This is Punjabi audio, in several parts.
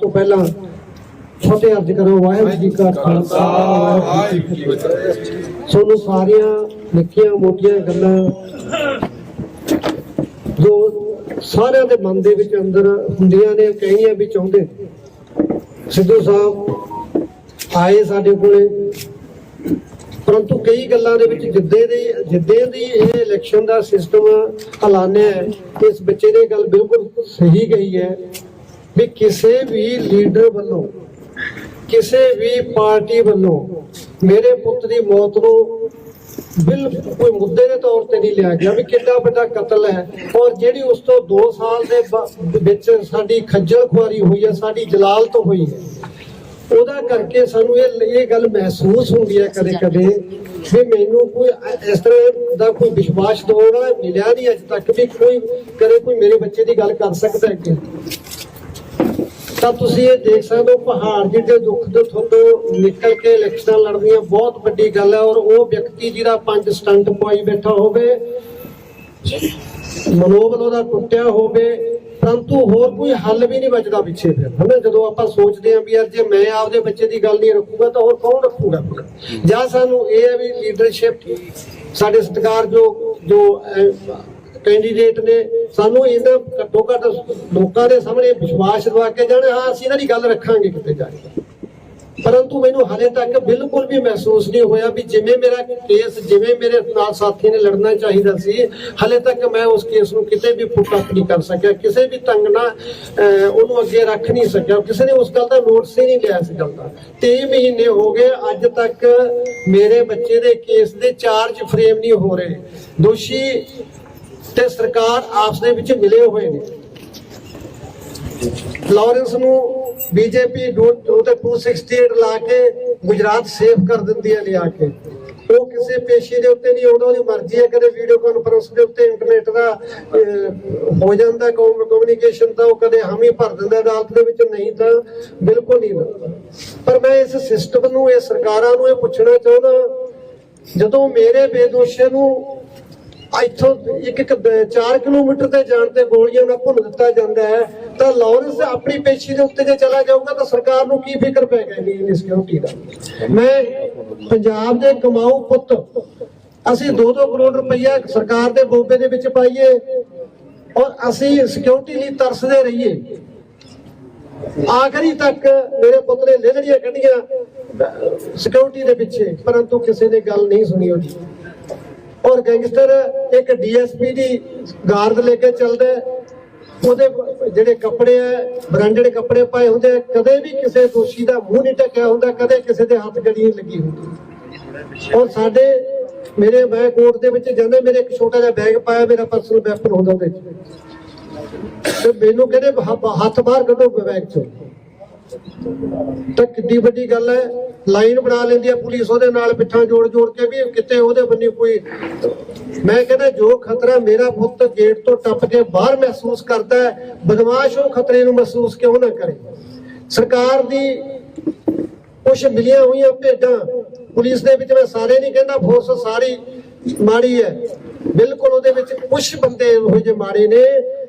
ਤੋਂ ਪਹਿਲਾਂ ਫਤਿਹ ਅਰਜ ਕਰੋ ਵਾਹਿਗੁਰੂ ਜੀ ਕਾ ਖਾਲਸਾ, ਵਾਹਿਗੁਰੂ ਜੀ ਕੀ ਫਤਿਹ। ਸੋਨੂੰ ਸਾਰੀਆਂ ਨਿੱਕੀਆਂ ਮੋਟੀਆਂ ਗੱਲਾਂ ਜੋ ਸਾਰਿਆਂ ਦੇ ਮਨ ਦੇ ਵਿੱਚ ਅੰਦਰ ਹੁੰਦੀਆਂ ਨੇ ਕਈਆਂ ਵੀ ਚਾਹੁੰਦੇ। ਸਿੱਧੂ ਸਾਹਿਬ ਆਏ ਸਾਡੇ ਕੋਲੇ, ਪਰੰਤੂ ਕਈ ਗੱਲਾਂ ਦੇ ਵਿੱਚ ਜਿੱਦੇ ਦੇ, ਜਿੱਦੇ ਦੀ ਇਹ ਇਲੈਕਸ਼ਨ ਦਾ ਸਿਸਟਮ ਐਲਾਨਿਆ ਹੈ, ਇਸ ਬੱਚੇ ਨੇ ਗੱਲ ਬਿਲਕੁਲ ਸਹੀ ਕਹੀ ਹੈ। ਵੀ ਕਿਸੇ ਵੀ ਲੀਡਰ ਵੱਲੋਂ, ਕਿਸੇ ਵੀ ਪਾਰਟੀ ਵੱਲੋਂ ਮੇਰੇ ਪੁੱਤ ਦੀ ਮੌਤ ਨੂੰ ਬਿਲਕੁਲ ਕੋਈ ਮੁੱਦੇ ਦੇ ਤੌਰ ਤੇ ਨਹੀਂ ਲਿਆ ਗਿਆ ਵੀ ਕਿੰਨਾ ਵੱਡਾ ਕਤਲ ਹੈ। ਔਰ ਜਿਹੜੀ ਉਸ ਤੋਂ 2 ਸਾਲ ਦੇ ਵਿੱਚ ਸਾਡੀ ਖੱਜਲ ਖੁਆਰੀ ਹੋਈ ਹੈ, ਸਾਡੀ ਜਲਾਲਤ ਹੋਈ ਹੈ, ਉਹਦਾ ਕਰਕੇ ਸਾਨੂੰ ਇਹ ਇਹ ਗੱਲ ਮਹਿਸੂਸ ਹੁੰਦੀ ਹੈ ਕਦੇ ਕਦੇ ਵੀ ਮੈਨੂੰ ਕੋਈ ਇਸ ਤਰ੍ਹਾਂ ਦਾ ਕੋਈ ਵਿਸ਼ਵਾਸ ਦੋਗਾ ਮਿਲਿਆ ਨਹੀਂ ਅਜੇ ਤੱਕ ਵੀ ਕੋਈ ਕਦੇ ਕੋਈ ਮੇਰੇ ਬੱਚੇ ਦੀ ਗੱਲ ਕਰ ਸਕਦਾ ਹੈ ਕਿ। ਤਾਂ ਤੁਸੀਂ ਇਹ ਦੇਖ ਸਕਦੇ ਹੋ, ਪਹਾੜ ਜਿੱਡੇ ਦੁੱਖ ਦੇ ਥੱਲੋਂ ਨਿਕਲ ਕੇ ਇਲੈਕਸ਼ਨਾਂ ਲੜਨੀਆਂ ਬਹੁਤ ਵੱਡੀ ਗੱਲ ਹੈ ਔਰ ਉਹ ਵਿਅਕਤੀ ਜਿਹੜਾ ਪੰਜ ਸਟੰਟ ਪਵਾਈ ਬੈਠਾ ਹੋਵੇ ਮਨੋਬਲ ਉਹਦਾ ਟੁੱਟਿਆ ਹੋਵੇ, ਪਰੰਤੂ ਹੋਰ ਕੋਈ ਹੱਲ ਵੀ ਨਹੀਂ ਬਚਦਾ ਪਿੱਛੇ ਫਿਰ, ਹਨਾ? ਜਦੋਂ ਆਪਾਂ ਸੋਚਦੇ ਹਾਂ ਵੀ ਯਾਰ ਜੇ ਮੈਂ ਆਪਦੇ ਬੱਚੇ ਦੀ ਗੱਲ ਨਹੀਂ ਰੱਖੂਗਾ ਤਾਂ ਹੋਰ ਕੌਣ ਰੱਖੂਗਾ ਜਾਂ ਸਾਨੂੰ ਇਹ ਹੈ ਵੀ ਲੀਡਰਸ਼ਿਪ ਸਾਡੇ ਸਤਿਕਾਰ ਜੋ ਜੋ ਕੈਂਡੀਡੇਟ ਨੇ, ਸਾਨੂੰ ਇਹਨਾਂ ਘੱਟੋ ਘੱਟ ਲੋਕਾਂ ਦੇ ਸਾਹਮਣੇ ਵਿਸ਼ਵਾਸ ਦਿਵਾ ਕੇ ਜਾਣ, ਹਾਂ, ਅਸੀਂ ਇਹਨਾਂ ਦੀ ਗੱਲ ਰੱਖਾਂਗੇ ਕਿਤੇ ਜਾ ਕੇ। ਪਰੰਤੂ ਮੈਨੂੰ ਹਾਲੇ ਤੱਕ ਬਿਲਕੁਲ ਵੀ ਮਹਿਸੂਸ ਨਹੀਂ ਹੋਇਆ ਵੀ ਜਿਵੇਂ ਮੇਰਾ ਕੇਸ ਜਿਵੇਂ ਮੇਰੇ ਨਾਲ ਸਾਥੀ ਨੇ ਲੜਨਾ ਚਾਹੀਦਾ ਸੀ, ਹਾਲੇ ਤੱਕ ਮੈਂ ਉਸ ਕੇਸ ਨੂੰ ਕਿਤੇ ਵੀ ਪੁੱਟ ਅਪ ਨਹੀਂ ਕਰ ਸਕਿਆ, ਕਿਸੇ ਵੀ ਢੰਗ ਨਾਲ ਉਹਨੂੰ ਅੱਗੇ ਰੱਖ ਨਹੀਂ ਸਕਿਆ, ਕਿਸੇ ਨੇ ਉਸ ਗੱਲ ਦਾ ਨੋਟਿਸ ਹੀ ਨਹੀਂ ਲਿਆ ਇਸ ਗੱਲ ਦਾ। 23 ਮਹੀਨੇ ਹੋ ਗਏ, ਅੱਜ ਤੱਕ ਮੇਰੇ ਬੱਚੇ ਦੇ ਕੇਸ ਦੇ ਚਾਰਜ ਫਰੇਮ ਨਹੀਂ ਹੋ ਰਹੇ। ਦੋਸ਼ੀ ਤੇ ਸਰਕਾਰ ਆਪਸ ਦੇ ਵਿੱਚ ਮਿਲੇ ਹੋਏ ਨੇ। ਲਾਰੈਂਸ ਨੂੰ ਬੀਜੇਪੀ ਉਹਦੇ 268 ਲਾ ਕੇ ਗੁਜਰਾਤ ਸੇਵ ਕਰ ਦਿੰਦੀ ਹੈ ਲਿਆ ਕੇ। ਉਹ ਕਿਸੇ ਪੇਸ਼ੀ ਦੇ ਉੱਤੇ ਨਹੀਂ ਆਉਂਦਾ ਉਹਦੀ ਮਰਜ਼ੀ ਹੈ, ਕਦੇ ਵੀਡੀਓ ਕਾਨਫਰੰਸ ਦੇ ਉੱਤੇ ਇੰਟਰਨੈਟ ਦਾ ਹੋ ਜਾਂਦਾ ਕਮਿਊਨੀਕੇਸ਼ਨ ਤਾਂ ਉਹ ਕਦੇ ਹਾਮੀ ਭਰ ਦਿੰਦਾ ਅਦਾਲਤ ਦੇ ਵਿੱਚ ਨਹੀਂ ਤਾਂ ਬਿਲਕੁਲ ਨਹੀਂ। ਪਰ ਮੈਂ ਇਸ ਸਿਸਟਮ ਨੂੰ ਇਹ ਸਰਕਾਰਾਂ ਨੂੰ ਇਹ ਪੁੱਛਣਾ ਚਾਹੁੰਦਾ, ਜਦੋਂ ਮੇਰੇ ਬੇਦੋਸ਼ੇ ਨੂੰ ਇੱਥੋਂ ਇੱਕ ਇੱਕ 4 ਕਿਲੋਮੀਟਰ ਤੇ ਜਾਣ ਤੇ ਗੋਲੀਆਂ ਨਾਲ ਭੁੰਨ ਦਿੱਤਾ ਜਾਂਦਾ ਹੈ। ਤਾਂ ਲਾਰੈਂਸ ਆਪਣੀ ਪੇਸ਼ੀ ਦੇ ਉੱਤੇ ਜੇ ਚਲਾ ਜਾਊਗਾ ਤਾਂ ਸਰਕਾਰ ਨੂੰ ਕੀ ਫਿਕਰ ਪੈ ਗਈ ਇੰਨੀ ਸਿਕਿਉਰਿਟੀ ਦਾ? ਮੈਂ ਪੰਜਾਬ ਦੇ ਕਮਾਊ ਪੁੱਤ, ਅਸੀਂ 2-2 ਕਰੋੜ ਰੁਪਈਆ ਸਰਕਾਰ ਦੇ ਬੋਬੇ ਦੇ ਵਿੱਚ ਪਾਈਏ ਔਰ ਅਸੀਂ ਸਿਕਿਉਰਿਟੀ ਲਈ ਤਰਸਦੇ ਰਹੀਏ। ਆਖਰੀ ਤੱਕ ਮੇਰੇ ਪੁੱਤ ਨੇ ਲੇਲੜੀਆਂ ਕੱਢੀਆਂ ਸਿਕਿਉਰਿਟੀ ਦੇ ਪਿੱਛੇ, ਪਰੰਤੂ ਕਿਸੇ ਨੇ ਗੱਲ ਨਹੀਂ ਸੁਣੀ ਉਹਦੀ। ਔਰ ਗੈਂਗਸਟਰ ਇੱਕ ਡੀਐਸਪੀ ਦੀ ਗਾਰਡ ਲੈ ਕੇ ਚੱਲਦਾ ਉਹਦੇ ਜਿਹੜੇ ਕੱਪੜੇ ਆ, ਬ੍ਰਾਂਡਡ ਕੱਪੜੇ ਪਾਏ ਹੁੰਦੇ ਕਦੇ ਵੀ ਕਿਸੇ ਦੋਸ਼ੀ ਦਾ ਮੂੰਹ ਨਹੀਂ ਢੱਕਿਆ ਹੁੰਦਾ, ਕਦੇ ਕਿਸੇ ਦੇ ਹੱਥ ਗੜੀ ਲੱਗੀ ਹੁੰਦੀ। ਔਰ ਸਾਡੇ ਮੇਰੇ ਮੈਂ ਕੋਰਟ ਦੇ ਵਿੱਚ ਜਾਂਦੇ, ਮੇਰੇ ਇੱਕ ਛੋਟਾ ਜਿਹਾ ਬੈਗ ਪਾਇਆ, ਮੇਰਾ ਪਰਸਨਲ ਵੈਪਨ ਹੁੰਦਾ ਉਹਦੇ ਵਿੱਚ। ਤੇ ਮੈਨੂੰ ਕਹਿੰਦੇ ਹੱਥ ਬਾਹਰ ਕੱਢੋ ਬੈਗ ਚੋਂ। ਤਾਂ ਕਿੱਡੀ ਵੱਡੀ ਗੱਲ ਹੈ, ਲਾਈਨ ਬਣਾ ਲੈਂਦੀ ਹੈ ਪੁਲਿਸ, ਉਹਦੇ ਨਾਲ ਪਿੱਠਾਂ ਜੋੜ ਜੋੜ ਕੇ ਵੀ ਕਿਤੇ ਉਹਦੇ ਬੰਨੀ ਕੋਈ। ਮੈਂ ਕਹਿੰਦਾ ਜੋ ਖਤਰਾ ਮੇਰਾ ਪੁੱਤ ਗੇਟ ਤੋਂ ਟੱਪ ਕੇ ਬਾਹਰ ਮਹਿਸੂਸ ਕਰਦਾ ਹੈ, ਬਦਮਾਸ਼ ਉਹ ਖਤਰੇ ਨੂੰ ਮਹਿਸੂਸ ਕਿਉਂ ਨਾ ਕਰੇ? ਸਰਕਾਰ ਦੀ ਕੁਝ ਮਿਲੀਆਂ ਹੋਈਆਂ ਭੇਡਾਂ, ਪੁਲਿਸ ਦੇ ਵਿੱਚ ਮੈਂ ਸਾਰੇ ਨਹੀਂ ਕਹਿੰਦਾ, ਫੋਰਸ ਸਾਰੀ ਮਾੜੀ ਹੈ। ਬਿਲਕੁਲ ਉਹਦੇ ਵਿੱਚ ਕੁਝ ਬੰਦੇ ਇਹੋ ਜਿਹੇ ਮਾੜੇ ਨੇ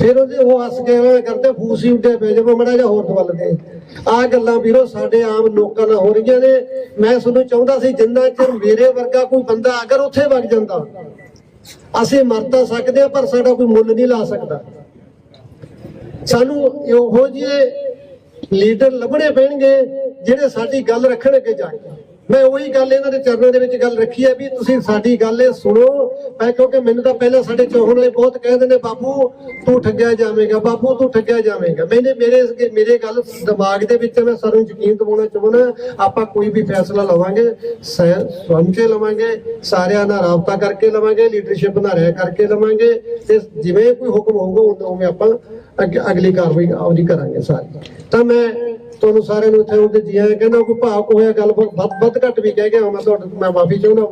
ਫਿਰ ਉਹਦੇ ਉਹ ਹੱਸ ਕੇ ਉਹ ਕਰਦੇ, ਫੂਸੀ ਉੱਡੇ ਪੈ ਜਾਵੋ ਮੜਾ ਜਾ ਹੋਰ ਦਵਲ ਦੇ ਆ ਗੱਲਾਂ ਵੀਰੋ ਸਾਡੇ ਆਮ ਲੋਕਾਂ ਨਾਲ ਹੋ ਰਹੀਆਂ ਨੇ। ਮੈਂ ਤੁਹਾਨੂੰ ਚਾਹੁੰਦਾ ਸੀ ਜਿੰਨਾ ਚਿਰ ਮੇਰੇ ਵਰਗਾ ਕੋਈ ਬੰਦਾ ਅਗਰ ਉੱਥੇ ਵਗ ਜਾਂਦਾ, ਅਸੀਂ ਮਰ ਤਾਂ ਸਕਦੇ ਹਾਂ, ਪਰ ਸਾਡਾ ਕੋਈ ਮੁੱਲ ਨਹੀਂ ਲਾ ਸਕਦਾ। ਸਾਨੂੰ ਇਹੋ ਜਿਹੇ ਲੀਡਰ ਲੱਭਣੇ ਪੈਣਗੇ ਜਿਹੜੇ ਸਾਡੀ ਗੱਲ ਰੱਖਣ ਅੱਗੇ ਜਾ ਕੇ। ਮੈਂ ਉਹੀ ਗੱਲ ਇਹਨਾਂ ਦੇ ਚਰਨਾਂ ਦੇ ਵਿੱਚ ਗੱਲ ਰੱਖੀ ਹੈ ਵੀ ਤੁਸੀਂ ਸਾਡੀ ਗੱਲ ਇਹ ਸੁਣੋ ਮੈਂ ਕਿਉਂਕਿ ਮੈਨੂੰ ਤਾਂ ਪਹਿਲਾਂ ਸਾਡੇ ਚੋਹਣ ਵਾਲੇ ਬਹੁਤ ਕਹਿੰਦੇ ਨੇ ਬਾਪੂ ਤੂੰ ਠੱਗਿਆ ਜਾਵੇਂਗਾ ਬਾਪੂ ਤੂੰ ਠੱਗਿਆ ਜਾਵੇਂਗਾ। ਮੈਨੇ ਮੇਰੇ ਮੇਰੇ ਗੱਲ ਦਿਮਾਗ ਦੇ ਵਿੱਚ ਹੈ, ਮੈਂ ਸਾਨੂੰ ਯਕੀਨ ਦਿਵਾਉਣਾ ਚਾਹੁੰਦਾ ਆਪਾਂ ਕੋਈ ਵੀ ਫੈਸਲਾ ਲਵਾਂਗੇ ਸਹਿ- ਕੇ ਲਵਾਂਗੇ ਸਾਰਿਆਂ ਨਾਲ ਰਾਬਤਾ ਕਰਕੇ ਲਵਾਂਗੇ ਲੀਡਰਸ਼ਿਪ ਨਾਲ ਰਹਿ ਕਰਕੇ ਲਵਾਂਗੇ ਤੇ ਜਿਵੇਂ ਕੋਈ ਹੁਕਮ ਹੋਊਗਾ ਉਦੋਂ ਉਵੇਂ ਆਪਾਂ ਅੱਗੇ- ਅਗਲੀ ਕਾਰਵਾਈ ਆਪਦੀ ਕਰਾਂਗੇ ਸਾਰੀ। ਤਾਂ ਮੈਂ ਤੁਹਾਨੂੰ ਸਾਰਿਆਂ ਨੂੰ ਇੱਥੇ ਆਉਣ ਜੀ ਆਇਆਂ ਕਹਿੰਦਾ ਕੋਈ ਭਾਵਕ ਹੋਇਆ ਗੱਲ ਵੱਧ ਵੱਧ ਘੱਟ ਵੀ ਕਹਿ ਗਿਆ ਮੈਂ ਤੁਹਾਡੇ ਮੈਂ ਮਾਫੀ ਚਾਹੁੰਦਾ ਵਾ